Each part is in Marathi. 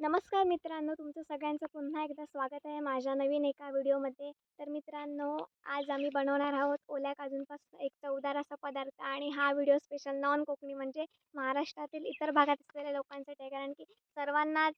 नमस्कार मित्रांनो तुमचं सगळ्यांचं पुन्हा एकदा स्वागत आहे माझ्या नवीन एका व्हिडिओमध्ये. तर मित्रांनो आज आम्ही बनवणार आहोत ओल्या काजूंपासून एक चवदार असा पदार्थ आणि हा व्हिडिओ स्पेशल नॉन कोकणी म्हणजे महाराष्ट्रातील इतर भागात असलेल्या लोकांसाठी आहे. कारण की सर्वांनाच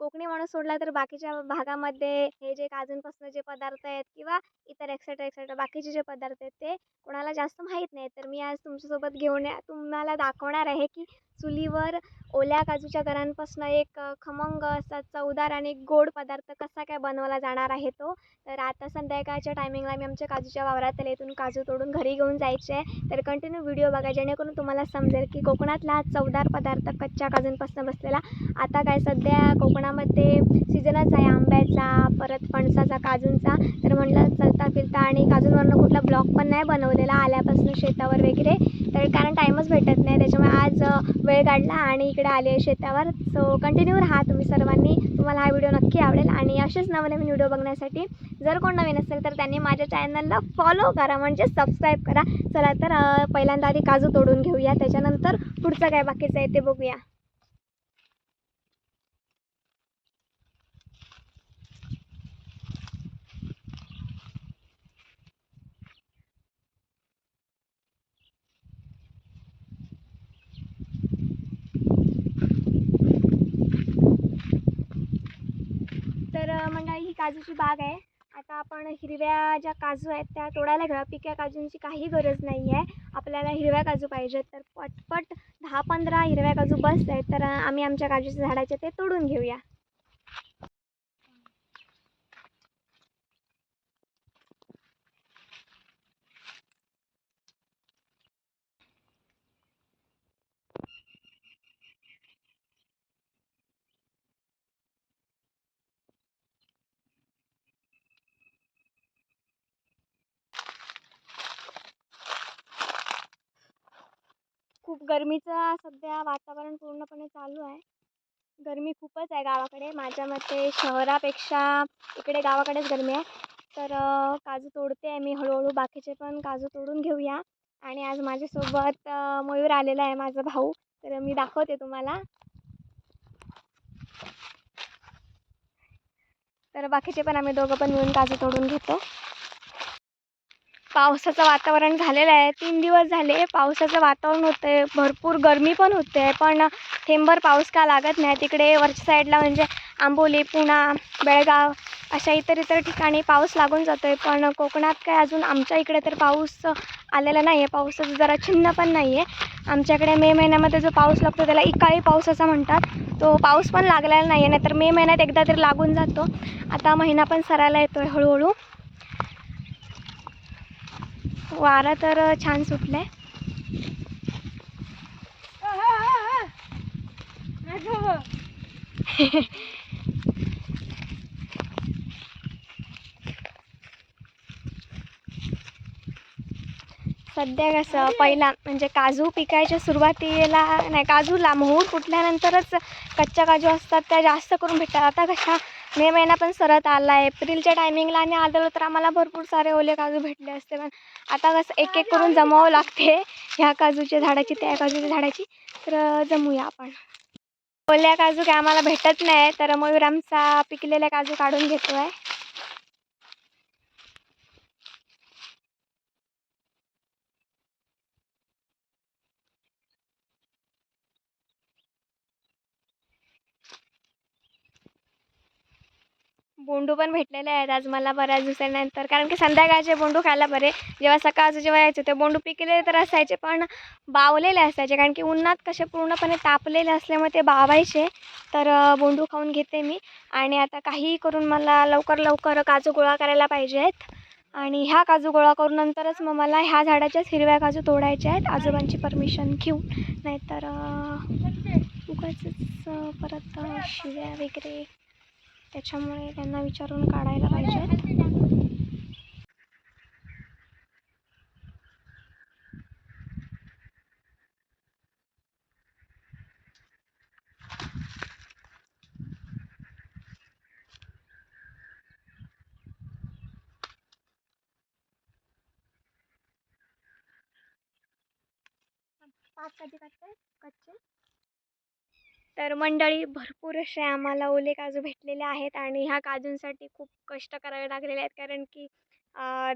कोकणी माणूस सोडला तर बाकीच्या भागामध्ये हे जे काजूंपासून जे पदार्थ आहेत किंवा इतर एक्सेट्रा एक्सेट्रा बाकीचे जे पदार्थ आहेत ते कोणाला जास्त माहीत नाही. तर मी आज तुमच्यासोबत घेऊन या- तुम्हाला दाखवणार आहे की चुलीवर ओल्या काजूच्या गरांपासून एक खमंग असा चवदार आणि गोड पदार्थ कसा काय बनवला जाणार आहे तो? तर आता संध्याकाळच्या टायमिंगला मी आमच्या काजूच्या वावरात इथून काजू तोडून घरी घेऊन जायचे. आहे तर कंटिन्यू व्हिडिओ बघा जेणेकरून तुम्हाला समजेल की कोकणातला हा चवदार पदार्थ कच्च्या काजूंपासून बसलेला. आता काय सध्या कोकणामध्ये सीजनच आहे आंब्याचा परत फणसाचा काजूंचा. तर म्हटलं चलता फिरता आणि काजूंवरनं कुठला ब्लॉक पण नाही बनवलेला आल्यापासून शेतावर वगैरे. तर कारण टाईमच भेटत नाही त्याच्यामुळे आज वेळ काढला आणि इकडे आले शेतावर. सो कंटिन्यू राहा तुम्ही सर्वांनी. तुम्हाला हा व्हिडिओ नक्की आवडेल आणि असेच नवनवीन व्हिडिओ बघण्यासाठी जर कोण नवीन असेल तर त्यांनी माझ्या चॅनलला फॉलो करा म्हणजे सबस्क्राईब करा. चला तर पहिल्यांदा आधी काजू तोडून घेऊया. त्याच्यानंतर पुढचं काय बाकीचं आहे ते बघूया तर अ, मंडळी ही काजूची बाग आहे. आता आपण हिरव्या ज्या काजू आहेत त्या तोडायला घ्या पिक्या काजूंची काही गरज नाही आहे आपल्याला हिरव्या काजू पाहिजेत. तर पटपट दहा पंधरा हिरव्या काजू बसत आहेत तर आम्ही आमच्या काजूच्या झाडाचे ते तोडून घेऊया खूप गरमीचा सध्या वातावरण पूर्णपणे चालू आहे. गरमी खूपच आहे गावाकडे. माझ्या मते शहरापेक्षा इकडे गावाकडेच गरमी आहे. तर काजू तोडते आहे मी हळूहळू. बाकीचे पण काजू तोडून घेऊया. आणि आज माझ्यासोबत मयूर आलेला आहे माझा भाऊ. तर मी दाखवते तुम्हाला. तर बाकीचे पण आम्ही दोघं पण मिळून काजू तोडून घेतो. पावसाचं वातावरण झालेलं आहे. तीन दिवस झाले पावसाचं वातावरण होतं आहे भरपूर गरमी पण होते. आहे पण थेंबर पाऊस का लागत नाही. तिकडे वरच्या साईडला म्हणजे आंबोली पुणा बेळगाव अशा इतर इतर ठिकाणी पाऊस लागून जातो आहे पण कोकणात काय अजून आमच्या इकडे तर पाऊस आलेला नाही आहे पावसाचं जरा चिन्ह पण नाही आहे आमच्याकडे मे महिन्यामध्ये जो पाऊस लागतो त्याला इकाळी पाऊस असं म्हणतात. तो पाऊस पण लागलेला नाही आहे नाहीतर मे महिन्यात एकदा तरी लागून जातो. आता महिना पण सरायला येतो आहे हळूहळू. वारा तर छान सुटलाय. सध्या कसं पहिला म्हणजे काजू पिकायच्या सुरुवातीला नाही काजूला मोहूर फुटल्यानंतरच कच्च्या काजू असतात त्या जास्त करून भेटतात. आता कशा मे महिना पण सरत आला आहे एप्रिलच्या टायमिंगला आणि आलं तर आम्हाला भरपूर सारे ओले काजू भेटले असते. पण आता कसं एक एक करून जमावं लागते ह्या काजूच्या झाडाची त्या काजूच्या झाडाची. तर जमूया आपण. ओल्या काजू काय आम्हाला भेटत नाही तर मयूर आमचा पिकलेल्या काजू काढून घेतो आहे बोंडू पण भेटलेले आहेत. आज मला बऱ्याच दिवसानंतर कारण की संध्याकाळचे बोंडू खायला बरे. जेव्हा सकाळचं जेव्हा यायचे ते बोंडू पिकलेले तर असायचे पण बावलेले असायचे कारण की उन्हात कसे पूर्णपणे तापलेले असल्यामुळे ते बावायचे. तर बोंडू खाऊन घेते मी. आणि आता काहीही करून मला लवकर लवकर काजू गोळा करायला पाहिजे आहेत आणि ह्या काजू गोळा करून नंतरच मग मला ह्या झाडाच्याच हिरव्या काजू तोडायच्या आहेत. आजोबांची परमिशन घेऊन नाहीतर उगाच परत शिव्या वगैरे त्याच्यामुळे त्यांना विचारून काढायला पाहिजे. पाच कधी काढताय? कच्चे? तर मंडळी भरपूर असे आम्हाला ओले काजू भेटलेले आहेत आणि ह्या काजूंसाठी खूप कष्ट करावे लागलेले आहेत. कारण की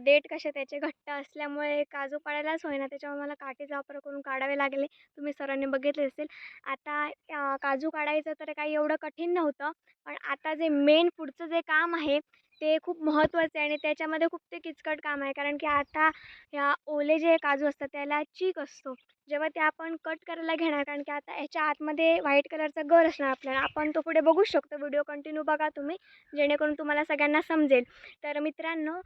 देठ कसे त्याचे घट्ट असल्यामुळे काजू पाडायलाच होईना. त्याच्यामुळे मला काठीचा वापर करून काढावे लागले. तुम्ही सरांनी बघितले असेल. आता काजू काढायचं तर काही एवढं कठीण नव्हतं. पण आता जे मेन पुढचं जे काम आहे ते खूप महत्त्वाचे आहे आणि त्याच्यामध्ये खूप ते किचकट काम आहे. कारण की आता ह्या ओले जे काजू असतात त्याला चीक असतो. जेव्हा ते आपण कट करायला घेणार कारण की आता ह्याच्या आतमध्ये व्हाईट कलरचा गर असणार आपल्याला आपण तो पुढे बघू शकतो. व्हिडिओ कंटिन्यू बघा तुम्ही जेणेकरून तुम्हाला सगळ्यांना समजेल. तर मित्रांनो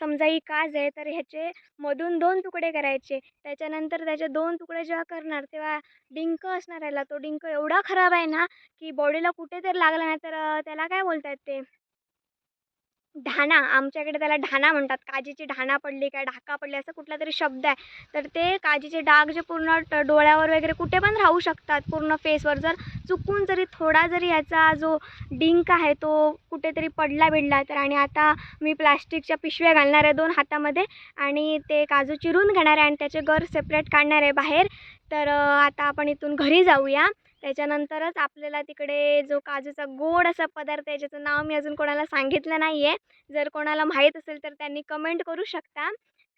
समजा ही काज आहे तर ह्याचे मधून दोन तुकडे करायचे. त्याच्यानंतर त्याचे दोन तुकडे जेव्हा करणार तेव्हा डिंक असणार याला. तो डिंक एवढा खराब आहे ना की बॉडीला कुठे तरी लागला नाही तर त्याला काय बोलतात ते? ढाणा आमच्याकडे त्याला ढाणा म्हणतात. काजीची ढाणा पडली काय ढाका पडली असं कुठला तरी शब्द आहे. तर ते काजीचे डाग जे पूर्ण ट- डोळ्यावर वगैरे कुठे पण राहू शकतात. पूर्ण फेसवर जर चुकून जरी थोडा जरी याचा जो डिंक आहे तो कुठेतरी पडला बिडला तर आणि आता मी प्लास्टिकच्या पिशव्या घालणार आहे दोन हातामध्ये आणि ते काजू चिरून घेणार आहे आणि त्याचे गर सेपरेट काढणार आहे बाहेर. तर आता आपण इथून घरी जाऊया. त्याच्यानंतरच आपल्याला तिकडे जो काजूचा गोड असा पदार्थ आहे ज्याचं नाव मी अजून कोणाला सांगितलं नाही आहे जर कोणाला माहीत असेल तर त्यांनी कमेंट करू शकता.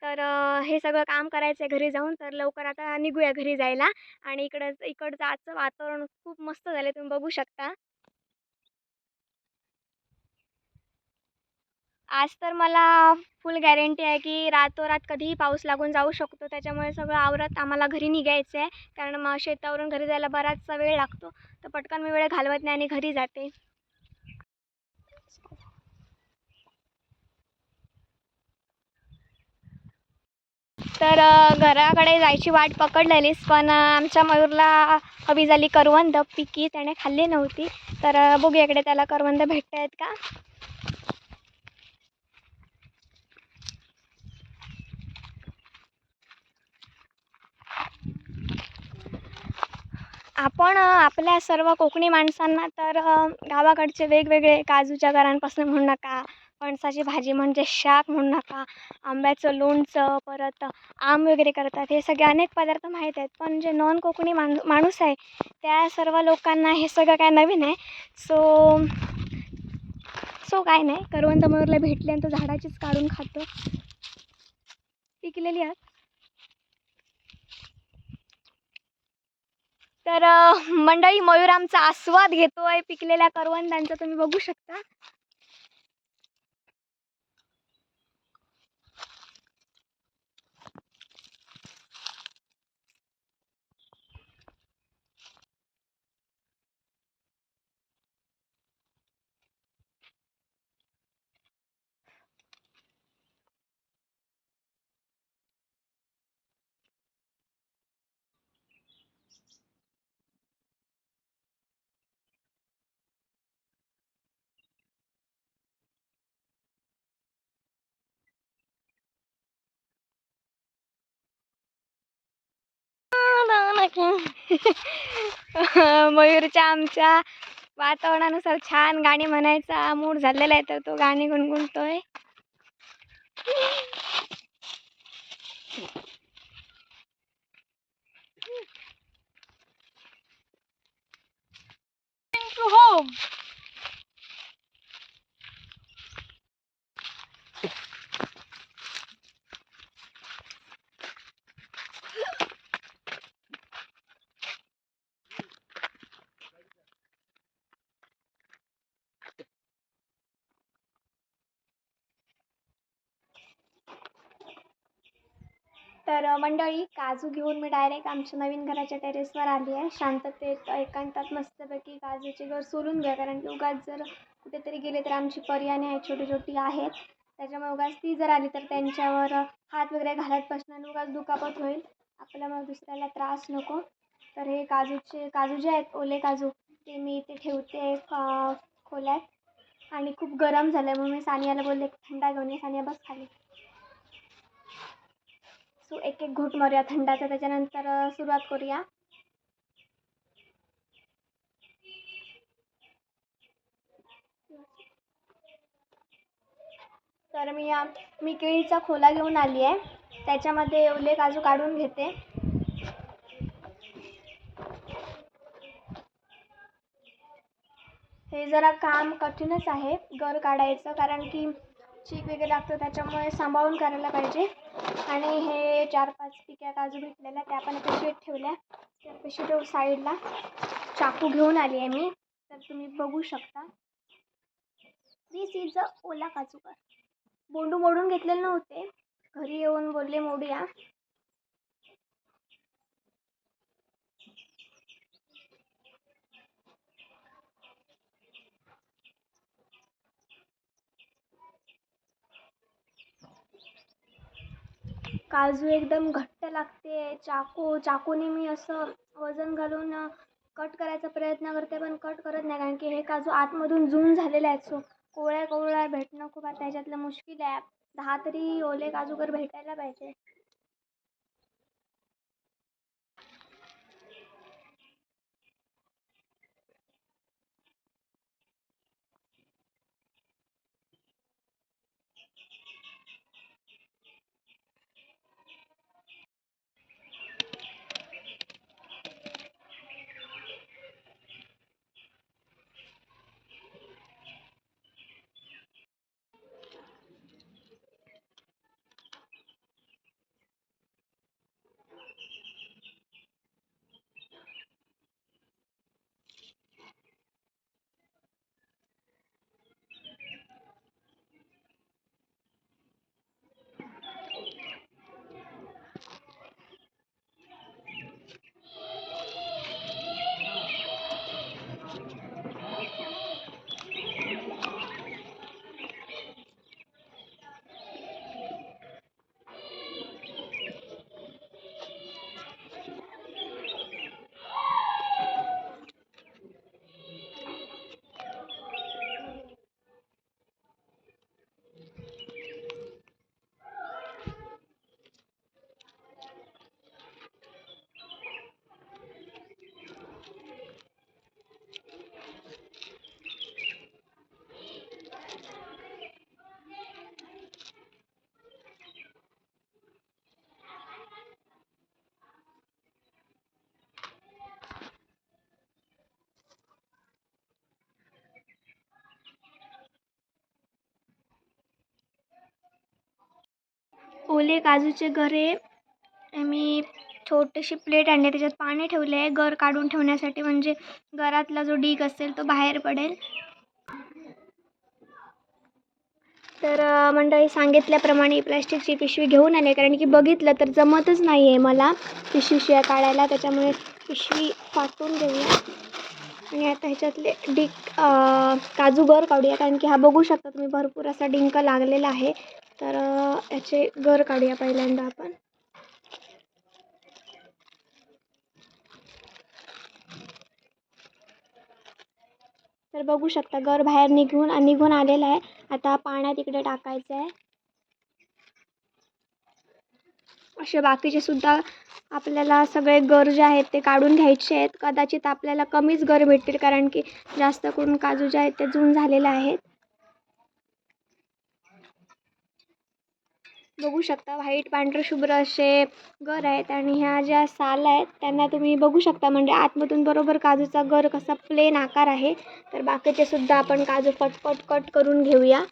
तर हे सगळं काम करायचं आहे घरी जाऊन तर लवकर आता निघूया घरी जायला. आणि इकडं इकडचं आजचं वातावरण खूप मस्त झालं आहे तुम्ही बघू शकता. आज तर मला फुल गॅरंटी आहे की रातोरात कधीही पाऊस लागून जाऊ शकतो. त्याच्यामुळे सगळं आवरत आम्हाला घरी निघायचं आहे कारण मग शेतावरून घरी जायला बराचसा वेळ लागतो. तर पटकन मी वेळ घालवत नाही आणि घरी जाते. तर घराकडे जायची वाट पकडलेलीच पण आमच्या मयूरला हवी झाली करवंद. पिकी त्याने खाल्ली नव्हती. तर बघूयाकडे इकडे त्याला करवंद भेटत आहेत का? आपण आपल्या सर्व कोकणी माणसांना तर गावाकडचे वेगवेगळे काजूच्या घरांपासून म्हणू नका फणसाची भाजी म्हणजे शाक म्हणू नका आंब्याचं लोणचं परत आम वगैरे करतात हे सगळे अनेक पदार्थ माहीत आहेत. पण जे नॉन कोकणी माणू माणूस आहे त्या सर्व लोकांना हे सगळं काय नवीन आहे. सो सो काय नाही करवंत मयूरला भेटली आणि तो झाडाचीच काढून खातो. पिकलेली आहेत तर मंडळी मयूर आमचा आस्वाद आहे पिकलेल्या करवंदांचा. तुम्ही बघू शकता. मयूरच्या आमच्या वातावरणानुसार छान गाणी म्हणायचा मूड झालेला आहे तर तो गाणी गुणगुणतोय home. तर मंडळी काजू घेऊन मी डायरेक्ट आमच्या नवीन घराच्या टेरेसवर आली आहे. शांततेत एकांतात मस्तपैकी काजूचे घर सोलून घ्या. कारण की उगाच जर कुठेतरी गेले तर आमची पर्याने आहेत छोटी छोटी आहेत. त्याच्यामुळे उगाच ती जर आली तर त्यांच्यावर हात वगैरे घालत बसणार उगाच दुखापत होईल. आपल्यामुळे दुसऱ्याला त्रास नको. तर हे काजूचे काजू जे आहेत ओले काजू ते मी इथे ठेवते खोल्यात. आणि खूप गरम झालं आहे म्हणून मी सानियाला बोलले थंडा घेऊन ये सानिया बस खाली. एक एक घोट मारूया थंडाचा. त्याच्यानंतर सुरुवात करूया. तर मी या मी केळीचा खोला घेऊन आली आहे त्याच्यामध्ये एवढे काजू काढून घेते. हे जरा काम कठीणच आहे गर काढायचं. कारण की चीक वगैरे लागतं त्याच्यामुळे सांभाळून करायला पाहिजे. आणि हे चार पाच पिक्या काजू भेटलेल्या त्या पण पिशवीत ठेवल्या. त्या पिशवी साईडला चाकू घेऊन आली आहे मी. तर तुम्ही बघू शकता. दिस इज अ ओला काजूकर बोंडू मोडून घेतलेले नव्हते. घरी येऊन बोलले मोडूया. काजू एकदम घट्ट लागते चाकू चाकूने मी असं वजन घालून कट करायचा प्रयत्न करते पण कट करत नाही कारण की हे काजू आतमधून जून झालेले आहेत. सो कोवळ्या कोवळ्या भेटणं खूप आता त्याच्यातलं मुश्किल आहे. दहा तरी ओले काजू तर भेटायला पाहिजे. ओले काजूचे गरे मी छोटीशी प्लेट आणली त्याच्यात पाणी ठेवले आहे गर काढून ठेवण्यासाठी म्हणजे घरातला जो डीक असेल तो बाहेर पडेल. तर मंडळी सांगितल्याप्रमाणे प्लॅस्टिकची पिशवी घेऊन आले. कारण की बघितलं तर जमतच नाही आहे मला पिशवी काढायला. त्याच्यामुळे पिशवी फाटून घेऊया. आणि आता ह्याच्यातले डिक काजू गर काढूया. कारण की हा बघू शकता तुम्ही भरपूर असा डिंक लागलेला आहे. तर याचे घर काढूया पहिल्यांदा आपण. तर बघू शकता घर बाहेर निघून निघून आलेलं आहे. आता पाण्यात इकडे टाकायचं आहे. असे बाकीचे सुद्धा आपल्याला सगळे गर जे आहेत ते काढून घ्यायचे आहेत. कदाचित आपल्याला कमीच गर भेटतील कारण की जास्त करून काजू जे आहेत ते जून झालेले आहेत. बघू शकता. व्हाईट पांढरे शुभ्र असे गर आहेत आणि ह्या ज्या साल आहेत त्यांना तुम्ही बघू शकता. म्हणजे आतमधून बरोबर काजूचा गर कसा प्लेन आकार आहे. तर बाकीचे सुद्धा आपण काजू पटपट कट करून घेऊया.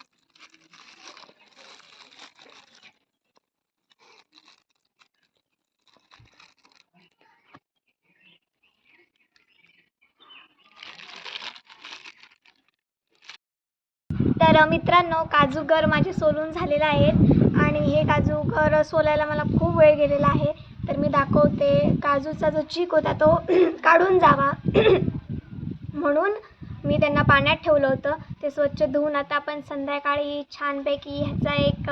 तर मित्रांनो काजू घर माझे सोलून झालेले आहेत. आणि हे काजू घर सोलायला मला खूप वेळ गेलेला आहे. तर मी दाखवते. काजूचा जो चीक होता तो काढून जावा. म्हणून मी त्यांना पाण्यात ठेवलं होतं. ते स्वच्छ धुवून आता आपण संध्याकाळी छानपैकी ह्याचा एक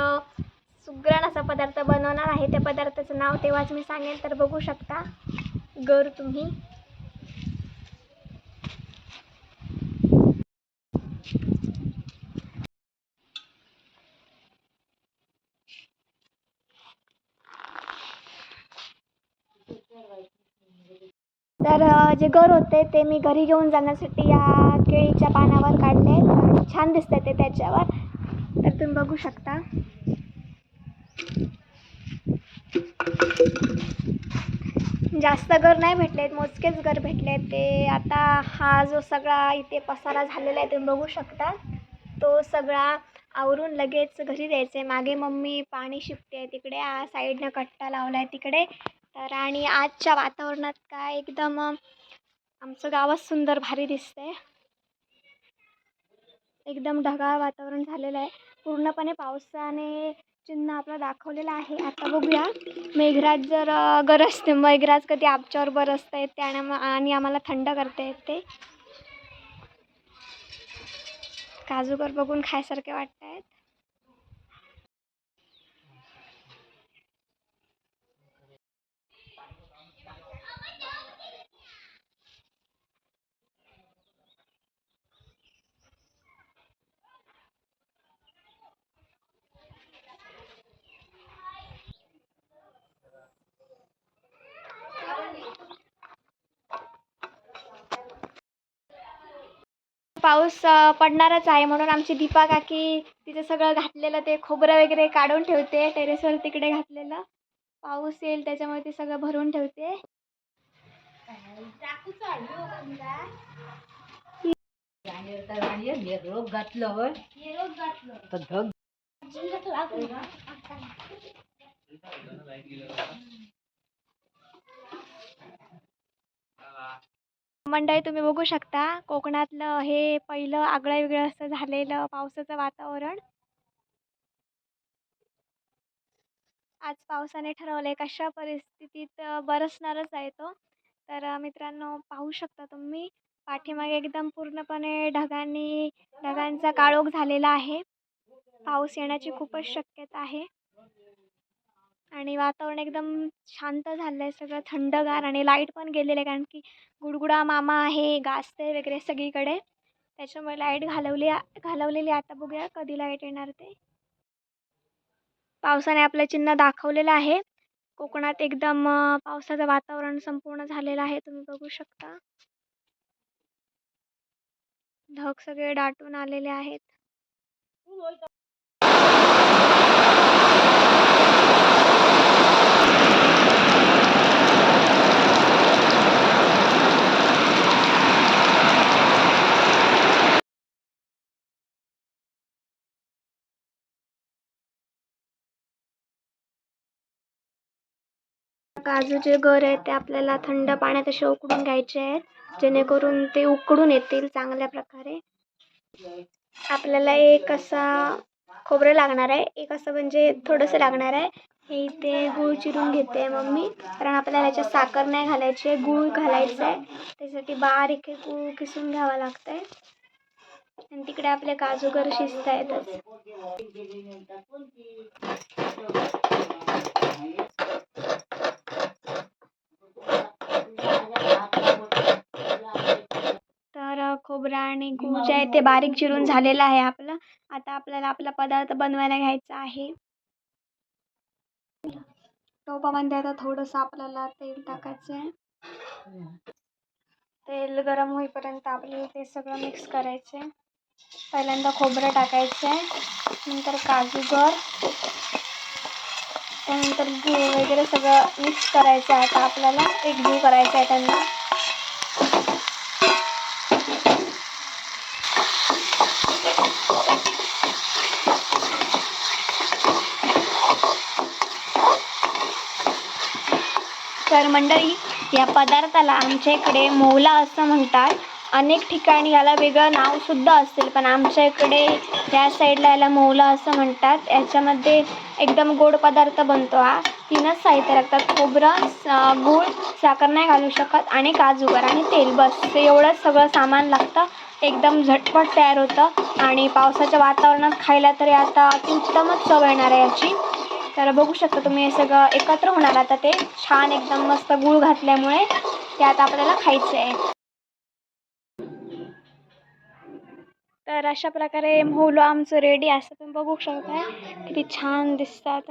सुग्रण असा पदार्थ बनवणार आहे. त्या पदार्थाचं नाव तेव्हाच मी सांगेन. तर बघू शकता. गर तुम्ही तर अ, जे गर होते ते मी घरी घेऊन जाण्यासाठी या केळीच्या पानावर काढले छान दिसते ते त्याच्यावर. तर तुम्ही बघू शकता. जास्त घर नाही भेटलेत मोजकेच घर भेटले ते आता हा जो सगळा इथे पसारा झालेला आहे तुम्ही बघू शकता. तो सगळा आवरून लगेच घरी जायचं आहे मागे मम्मी पाणी शिपते तिकडे साईडनं कट्टा लावला आहे तिकडे. तर आणि आजच्या वातावरणात काय एकदम आमचं गावच सुंदर भारी दिसतंय. एकदम ढगाळ वातावरण झालेलं आहे. पूर्णपणे पावसाने चिन्ह आपलं दाखवलेलं आहे. आता बघूया. मेघराज जर गरजते मेघराज कधी आमच्यावर बरसता येते आणि आणि आम्हाला थंड करता येते. काजूकर बघून खायसारखे वाटत आहेत पाऊस पडणारच आहे म्हणून आमची दीपा काकी तिचं सगळं घातलेलं ते खोबरं वगैरे काढून ठेवते टेरेसवर तिकडे घातलेलं. पाऊस येईल त्याच्यामुळे ते सगळं भरून ठेवते. रोग घातलं धग मंडळी तुम्ही बघू शकता कोकणातलं हे पहिलं आगळं वेगळं असं झालेलं पावसाचं वातावरण. आज पावसाने ठरवलं आहे कशा परिस्थितीत बरसणारच आहे तो. तर मित्रांनो पाहू शकता तुम्ही पाठीमागे एकदम पूर्णपणे ढगांनी ढगांचा काळोख झालेला आहे. पाऊस येण्याची खूपच शक्यता आहे. आणि वातावरण एकदम शांत झालं आहे सगळं थंडगार आणि लाइट पण गेलेलं आहे कारण की गुडगुडा मामा आहे गाजते वगैरे सगळीकडे. त्याच्यामुळे लाइट घालवली घालवलेली आहे. आता बघूया कधी लाइट येणार ते. पावसाने आपलं चिन्ह दाखवलेलं आहे. कोकणात एकदम पावसाचं वातावरण संपूर्ण झालेलं आहे. तुम्ही बघू शकता. ढग सगळे दाटून आलेले आहेत. काजूचे गर आहेत ते आपल्याला थंड पाण्यात असे उकडून घ्यायचे आहेत. जेणेकरून ते उकडून येतील चांगल्या प्रकारे. आपल्याला एक असा खोबरं लागणार आहे. एक असं म्हणजे थोडंसं लागणार आहे. हे इथे गूळ चिरून घेते मम्मी. कारण आपल्याला याच्यात साखर नाही घालायची आहे. गूळ घालायचं आहे. त्यासाठी बारीक हे गूळ किसून घ्यावं लागतं आहे आणि तिकडे आपले काजूगर शिजत आहेतच तर अ, खोबरं आणि गूळ जे आहे ते बारीक चिरून झालेलं आहे आपलं. आता आपल्याला आपला पदार्थ बनवायला घ्यायचा आहे. टोपामध्ये आता थोडंसं आपल्याला तेल टाकायचं आहे तेल गरम होईपर्यंत आपल्याला ते सगळं मिक्स करायचं आहे पहिल्यांदा खोबरं टाकायचं आहे नंतर काजूगर त्यानंतर गूळ वगैरे सगळं मिक्स करायचं आहे. आता आपल्याला एकजीव करायचं आहे त्यांना. तर मंडळी. या पदार्थाला आमच्या इकडे मोहला असं म्हणतात. अनेक ठिकाणी याला वेगळं नावसुद्धा असेल पण आमच्या इकडे या साईडला याला मोहला असं म्हणतात. याच्यामध्ये एकदम गोड पदार्थ बनतो हा. तीनच साहित्य लागतात. खोबरं स- गूळ साखर नाही घालू शकत आणि काजूगर आणि तेल. बस. ते एवढंच सगळं सामान लागतं. एकदम झटपट तयार होतं. आणि पावसाच्या वातावरणात खायला तरी आता अतिउत्तमच चव येणार आहे याची. तर बघू शकता तुम्ही हे सगळं एकत्र होणार. आता ते छान एकदम मस्त गूळ घातल्यामुळे ते आता आपल्याला खायचं आहे. तर अशा प्रकारे मोहलो आमचं रेडी असं तुम्ही बघू शकता. किती छान दिसतात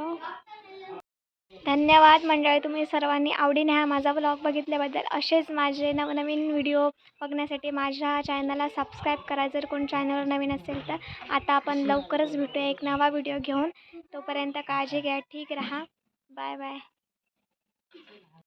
धन्यवाद. मंडळी तुम्ही सर्वांनी आवडीने हा माझा ब्लॉग बघितल्याबद्दल असेच माझे नवनवीन व्हिडिओ बघण्यासाठी माझ्या चॅनलला सबस्क्राईब करा. जर कोण चॅनलवर नवीन असेल तर आता आपण लवकरच भेटूया एक नवा व्हिडिओ घेऊन. तोपर्यंत काळजी घ्या ठीक राहा. Bye bye